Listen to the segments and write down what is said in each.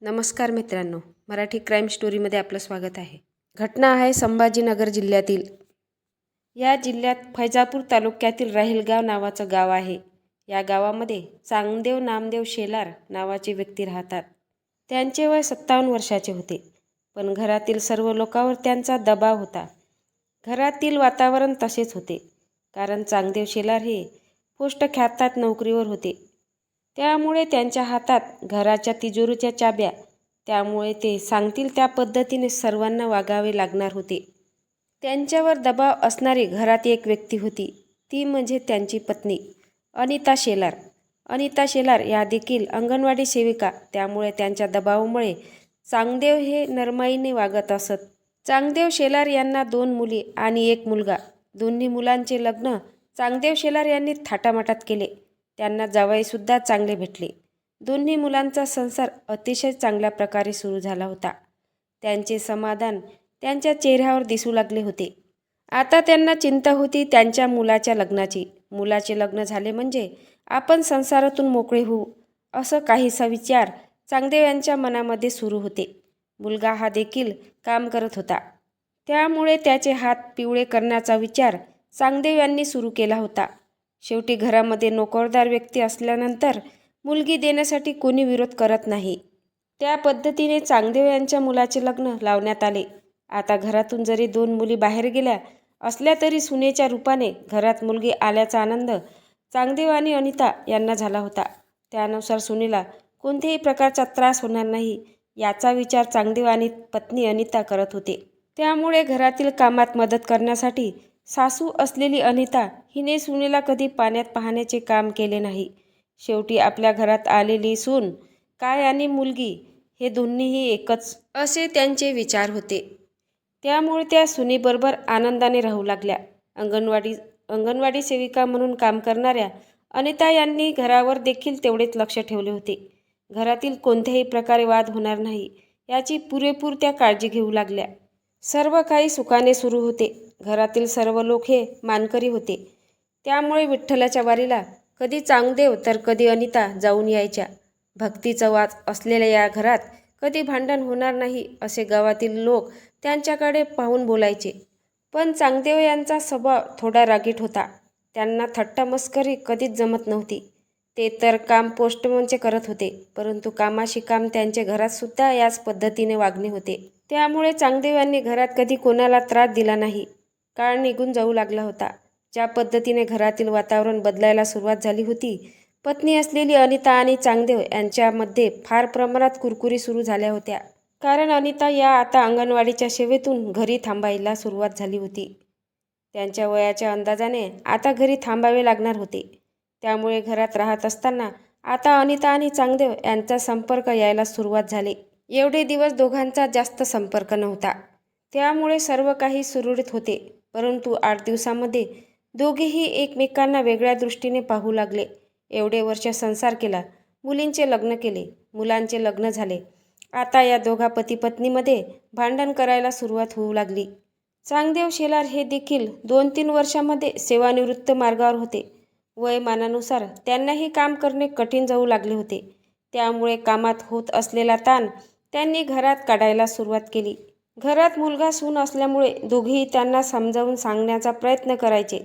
नमस्कार मित्रांनो मराठी क्राईम स्टोरीमध्ये आपलं स्वागत आहे. घटना आहे संभाजीनगर जिल्ह्यातील. या जिल्ह्यात फैजापूर तालुक्यातील राहिलगाव नावाचं गाव आहे. या गावामध्ये चांगदेव नामदेव शेलार नावाचे व्यक्ती राहतात. त्यांचे वय सत्तावन्न वर्षाचे होते. पण घरातील सर्व लोकांवर त्यांचा दबाव होता. घरातील वातावरण तसेच होते. कारण चांगदेव शेलार हे पोस्ट ख्यातात नोकरीवर होते. त्यामुळे त्यांच्या हातात घराच्या तिजोरीच्या चाब्या. त्यामुळे ते सांगतील त्या पद्धतीने सर्वांना वागावे लागणार होते. त्यांच्यावर दबाव असणारी घरात एक व्यक्ती होती. ती म्हणजे त्यांची पत्नी अनिता शेलार. अनिता शेलार या देखील अंगणवाडी सेविका. त्यामुळे त्यांच्या दबावामुळे चांगदेव हे नरमाईने वागत असत. चांगदेव शेलार यांना दोन मुली आणि एक मुलगा. दोन्ही मुलांचे लग्न चांगदेव शेलार यांनी थाटामाटात केले. त्यांना जावईसुद्धा चांगले भेटले. दोन्ही मुलांचा संसार अतिशय चांगल्या प्रकारे सुरू झाला होता. त्यांचे समाधान त्यांच्या चेहऱ्यावर दिसू लागले होते. आता त्यांना चिंता होती त्यांच्या मुलाच्या लग्नाची. मुलाचे लग्न झाले म्हणजे आपण संसारातून मोकळे होऊ असं काहीसा विचार चांगदेव यांच्या मनामध्ये सुरू होते. मुलगा हा देखील काम करत होता. त्यामुळे त्याचे हात पिवळे करण्याचा विचार चांगदेव यांनी सुरू केला होता. शेवटी घरामध्ये नोकरदार व्यक्ती असल्यानंतर मुलगी देण्यासाठी कोणी विरोध करत नाही. त्या पद्धतीने चांगदेव यांच्या मुलाचे लग्न लावण्यात आले. आता घरातून जरी दोन मुली बाहेर गेल्या असल्या तरी सुनेच्या रूपाने घरात मुलगी आल्याचा आनंद चांगदेव आणि अनिता यांना झाला होता. त्यानुसार सुनीला कोणत्याही प्रकारचा त्रास होणार नाही याचा विचार चांगदेव आणि पत्नी अनिता करत होते. त्यामुळे घरातील कामात मदत करण्यासाठी सासू असलेली अनिता हिने सुनेला कधी पाण्यात पाहण्याचे काम केले नाही. शेवटी आपल्या घरात आलेली सून काय आणि मुलगी हे दोन्हीही एकच असे त्यांचे विचार होते. त्यामुळे त्या सुनीबरोबर आनंदाने राहू लागल्या. अंगणवाडी अंगणवाडी सेविका म्हणून काम करणाऱ्या अनिता यांनी घरावर देखील तेवढेच लक्ष ठेवले होते. घरातील कोणत्याही प्रकारे वाद होणार नाही याची पुरेपूर त्या काळजी घेऊ लागल्या. सर्व काही सुखाने सुरू होते. घरातील सर्व लोक हे मानकरी होते. त्यामुळे विठ्ठलाच्या वारीला कधी चांगदेव तर कधी अनिता जाऊन यायच्या. भक्तीचा वाच असलेल्या या घरात कधी भांडण होणार नाही असे गावातील लोक त्यांच्याकडे पाहून बोलायचे. पण चांगदेव यांचा स्वभाव थोडा रागीट होता. त्यांना थट्टा मस्करी कधीच जमत नव्हती. ते तर काम पोस्टमनचे करत होते परंतु कामाशी काम त्यांचे घरातसुद्धा याच पद्धतीने वागणे होते. त्यामुळे चांगदेव यांनी घरात कधी कोणाला त्रास दिला नाही. काळ निघून जाऊ लागला होता. ज्या पद्धतीने घरातील वातावरण बदलायला सुरुवात झाली होती पत्नी असलेली अनिता आणि चांगदेव यांच्यामध्ये फार प्रमाणात कुरकुरी सुरू झाल्या होत्या. कारण अनिता या आता अंगणवाडीच्या सेवेतून घरी थांबायला सुरुवात झाली होती. त्यांच्या वयाच्या अंदाजाने आता घरी थांबावे लागणार होते. त्यामुळे घरात राहत असताना आता अनिता आणि चांगदेव यांचा संपर्क यायला सुरुवात झाली. एवढे दिवस दोघांचा जास्त संपर्क नव्हता. त्यामुळे सर्व काही सुरळीत होते. परंतु आठ दिवसामध्ये दोघेही एकमेकांना वेगळ्या दृष्टीने पाहू लागले. एवढे वर्ष संसार केला. मुलींचे लग्न केले. मुलांचे लग्न झाले. आता या दोघा पती पत्नीमध्ये भांडण करायला सुरुवात होऊ लागली. चांगदेव शेलार हे देखील दोन तीन वर्षामध्ये सेवानिवृत्त मार्गावर होते. वयमानानुसार त्यांनाही काम करणे कठीण जाऊ लागले होते. त्यामुळे कामात होत असलेला ताण त्यांनी घरात काढायला सुरुवात केली. घरात मुलगा सून असल्यामुळे दोघेही त्यांना समजावून सांगण्याचा प्रयत्न करायचे.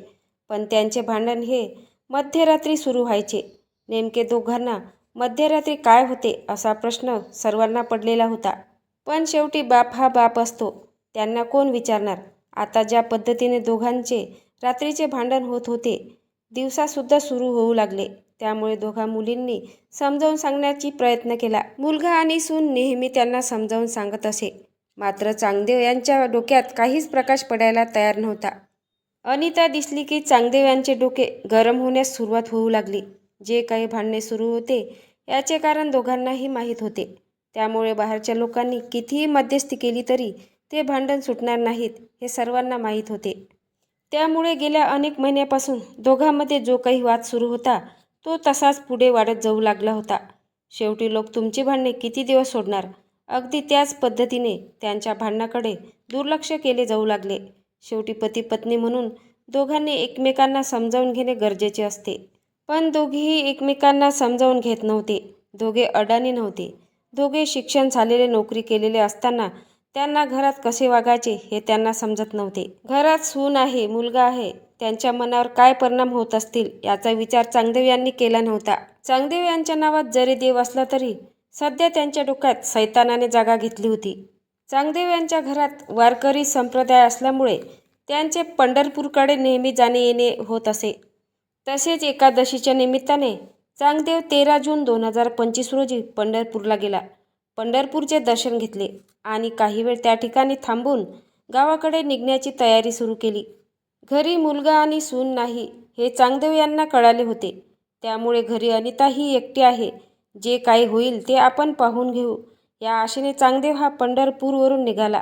पण त्यांचे भांडण हे मध्यरात्री सुरू व्हायचे. नेमके दोघांना मध्यरात्री काय होते असा प्रश्न सर्वांना पडलेला होता. पण शेवटी बाप हा बाप असतो. त्यांना कोण विचारणार? आता ज्या पद्धतीने दोघांचे रात्रीचे भांडण होत होते दिवसासुद्धा सुरू होऊ लागले. त्यामुळे दोघा मुलींनी समजावून सांगण्याची प्रयत्न केला. मुलगा आणि सून नेहमी त्यांना समजावून सांगत असे. मात्र चांगदेव यांच्या डोक्यात काहीच प्रकाश पडायला तयार नव्हता. अनिता दिसली की चांगदेव यांचे डोके गरम होण्यास सुरुवात होऊ लागली. जे काही भांडणे सुरू होते याचे कारण दोघांनाही माहीत होते. त्यामुळे बाहेरच्या लोकांनी कितीही मध्यस्थी केली तरी ते भांडण सुटणार नाहीत हे सर्वांना माहीत होते. त्यामुळे गेल्या अनेक महिन्यापासून दोघांमध्ये जो काही वाद सुरू होता तो तसाच पुढे वाढत जाऊ लागला होता. शेवटी लोक तुमची भांडणे किती दिवस सोडणार? अगदी त्याच पद्धतीने त्यांच्या भांडणाकडे दुर्लक्ष केले जाऊ लागले. शेवटी पती पत्नी म्हणून दोघांनी एकमेकांना समजावून घेणे गरजेचे असते. पण दोघेही एकमेकांना समजावून घेत नव्हते. दोघे अडाणी नव्हते. दोघे शिक्षण झालेले नोकरी केलेले असताना त्यांना घरात कसे वागायचे हे त्यांना समजत नव्हते. घरात सून आहे मुलगा आहे त्यांच्या मनावर काय परिणाम होत असतील याचा विचार चांगदेव यांनी केला नव्हता. चांगदेव यांच्या नावात जरी देव असला तरी सध्या त्यांच्या डोक्यात सैतानाने जागा घेतली होती. चांगदेव यांच्या घरात वारकरी संप्रदाय असल्यामुळे त्यांचे पंढरपूरकडे नेहमी जाणे येणे होत असे. तसेच एकादशीच्या निमित्ताने चांगदेव तेरा जून दोन हजार पंचवीस रोजी पंढरपूरला गेला. पंढरपूरचे दर्शन घेतले आणि काही वेळ त्या ठिकाणी थांबून गावाकडे निघण्याची तयारी सुरू केली. घरी मुलगा आणि सून नाही हे चांगदेव यांना कळाले होते. त्यामुळे घरी अनिता ही एकटी आहे. जे काही होईल ते आपण पाहून घेऊ. या आशेने चांगदेव हा पंढरपूरवरून निघाला.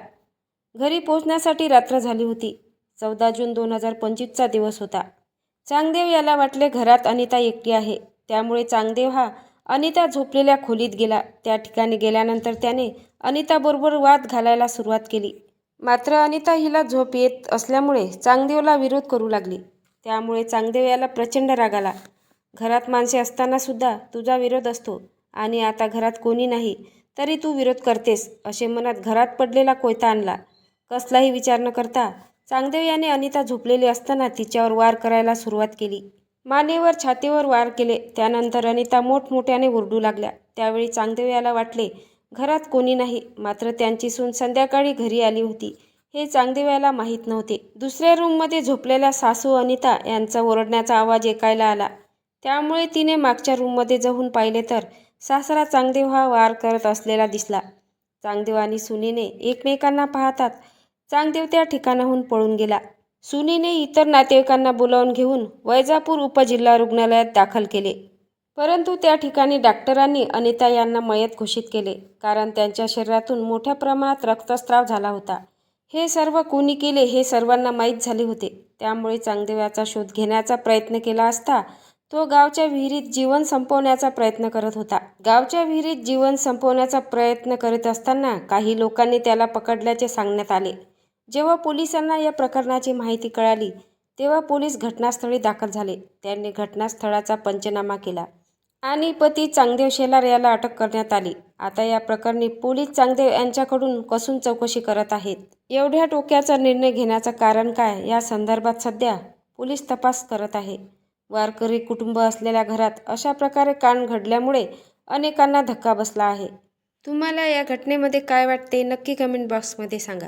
घरी पोचण्यासाठी रात्र झाली होती. चौदा जून दोन हजार पंचवीसचा दिवस होता. चांगदेव याला वाटले घरात अनिता एकटी आहे. त्यामुळे चांगदेव हा अनिता झोपलेल्या खोलीत गेला. त्या ठिकाणी गेल्यानंतर त्याने अनिताबरोबर वाद घालायला सुरुवात केली. मात्र अनिता हिला झोप येत असल्यामुळे चांगदेवला विरोध करू लागली. त्यामुळे चांगदेव याला प्रचंड राग आला. घरात माणसे असताना सुद्धा तुझा विरोध असतो आणि आता घरात कोणी नाही तरी तू विरोध करतेस असे मनात घरात पडलेला कोयता आणला. कसलाही विचार न करता चांगदेव याने अनिता झोपलेली असताना तिच्यावर वार करायला सुरुवात केली. मानेवर छातीवर वार केले. त्यानंतर अनिता मोठमोठ्याने ओरडू लागल्या. त्यावेळी चांगदेव याला वाटले घरात कोणी नाही. मात्र त्यांची सून संध्याकाळी घरी आली होती. हे चांगदेव्याला माहीत नव्हते. दुसऱ्या रूममध्ये झोपलेल्या सासू अनिता यांचा ओरडण्याचा आवाज ऐकायला आला. त्यामुळे तिने मागच्या रूममध्ये जाऊन पाहिले तर सासरा चांगदेव हा वार करत असलेला दिसला. चांगदेव आणि सुनीने एकमेकांना पाहतात. चांगदेव त्या ठिकाणाहून पळून गेला. सुनीने इतर नातेवाईकांना बोलावून घेऊन वैजापूर उपजिल्हा रुग्णालयात दाखल केले. परंतु त्या ठिकाणी डॉक्टरांनी अनिता यांना मयत घोषित केले कारण त्यांच्या शरीरातून मोठ्या प्रमाणात रक्तस्राव झाला होता. हे सर्व कोणी केले हे सर्वांना माहीत झाले होते. त्यामुळे चांगदेवाचा शोध घेण्याचा प्रयत्न केला असता तो गावच्या विहिरीत जीवन संपवण्याचा प्रयत्न करत होता. गावच्या विहिरीत जीवन संपवण्याचा प्रयत्न करीत असताना काही लोकांनी त्याला पकडल्याचे सांगण्यात आले. जेव्हा पोलिसांना या प्रकरणाची माहिती कळाली तेव्हा पोलीस घटनास्थळी दाखल झाले. त्यांनी घटनास्थळाचा पंचनामा केला आणि पती चांगदेव शेलार याला अटक करण्यात आली. आता या प्रकरणी पोलीस चांगदेव यांच्याकडून कसून चौकशी करत आहेत? एवढ्या टोक्याचा निर्णय घेण्याचं कारण काय? या संदर्भात सध्या पोलीस तपास करत आहे. वारकरी कुटुंब असलेल्या घरात अशा प्रकारे कांड घडल्यामुळे अनेकांना धक्का बसला आहे. तुम्हाला या घटनेमध्ये काय वाटते? नक्की कमेंट बॉक्समध्ये सांगा.